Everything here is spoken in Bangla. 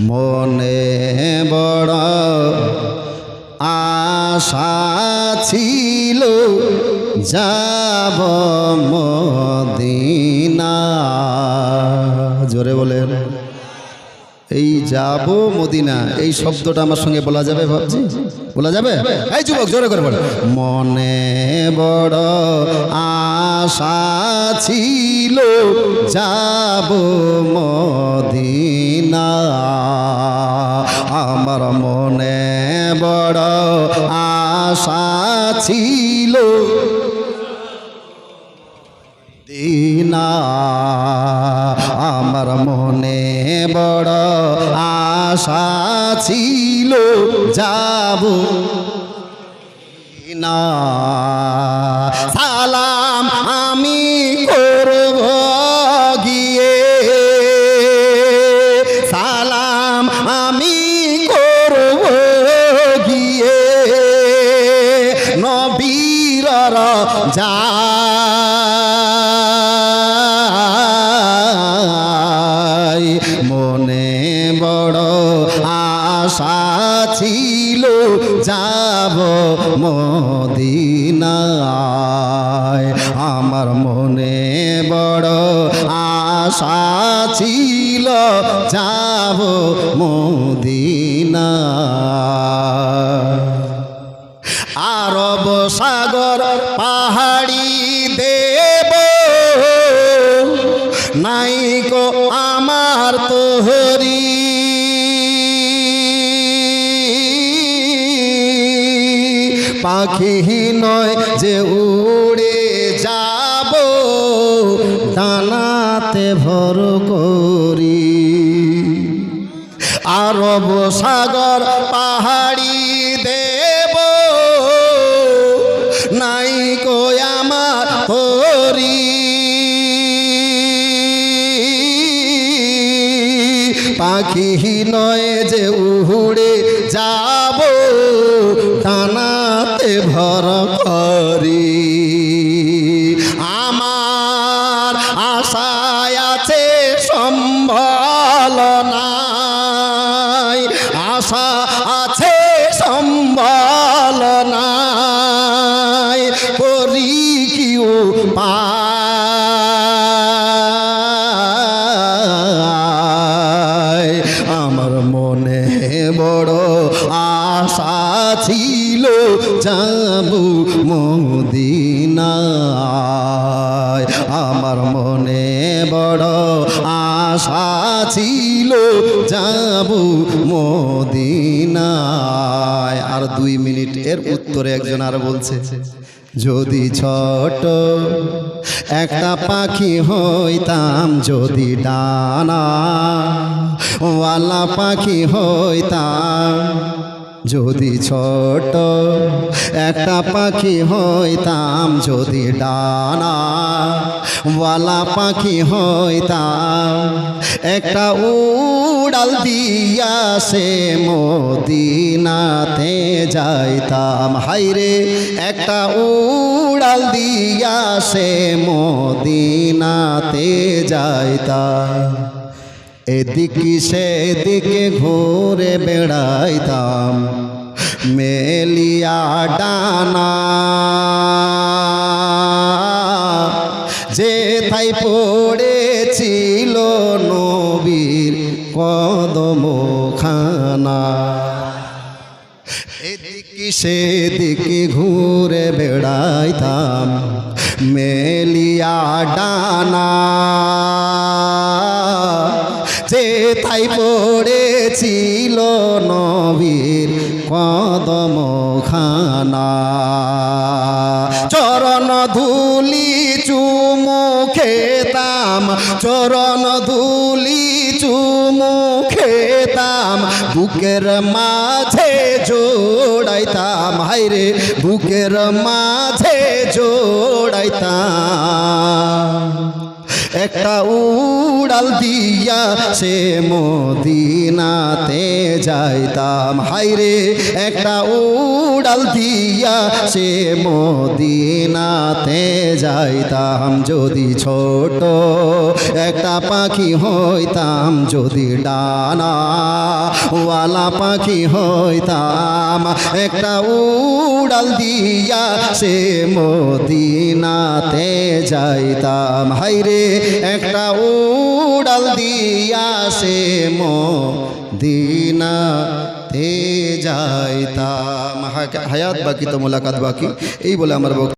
মনে বড় আশা ছিল যাব মদিনা জোরে বলেন। এই যাব মদিনা। এই শব্দটা আমার সঙ্গে বলা যাবে ভাবছি? বলা যাবে? এই যুবক, জোরে করে বলে। মনে বড় আশা ছিল যাব মদিনা। আমার মনে বড় আশা ছিল দিনা আমার মনে বড় আশা ছিল, যাব না। সালাম আমি করব গিয়ে। সালাম আমি করব গিয়ে। নবীর যাই মদিনায় আমার মনে বড় আশা ছিল, যাব মদিনা আরব সাগর পাহাড়ি দেব নাইকো আমার তোহরি পাখি নয় যে উড়ে যাব, দানাতে ভর করি। আরব সাগর পাহাড়ি দেব, নাই কো আমার হরি। পাখি নয় যে উড়ে যাব টানাতে ভর করি। আমার আশায় আছে সম্ভল নাই। আশা মদিনায়। আমার মনে বড় আশা ছিল যাব মদিনায়। আর দুই মিনিট এর উত্তরে একজন আর বলছে, যদি ছোট একটা পাখি হইতাম, যদি ডানা ওয়ালা পাখি হইতাম যদি ছোট একটা পাখি হইতাম, যদি ডানা ওয়ালা পাখি হইতাম, একটা উড়াল দিয়া সে মদিনাতে যাইতাম। হাইরে একটা উড়াল দিয়া সে মদিনাতে যাইতাম। এদিকে সেদিকে ঘুরে বেড়াইতাম। মেলিয়া ডানা। যে তাই পড়েছিল নবীর কদম খানা এদিকে সেদিকে ঘুরে বেড়াইতাম। মেলিয়া ডানা। যে তাই পড়েছিল নবীর কদম খানা চরণ ধুলি চুমু খেতাম চরণ ধুলি চুমু খেতাম বুকের মাঝে জোড়াইতাম। হাইরে বুকের মাঝে জোড়াইতাম। একটা উড়াল দিয়া সে মদিনাতে যাইতাম। হাইরে একটা উড়াল দিয়া সে মদিনাতে যাইতাম। যদি ছোট একটা পাখি হইতাম, যদি ডানা ওয়ালা পাখি হইতাম, একটা উড়াল দিয়া সে মদিনাতে যাইতাম। হাইরে একটা উড়াল দিয়া সে মদিনাতে যাইতাম। হায়াত বাকি তো মোলাকাত বাকি। এই বলে আমার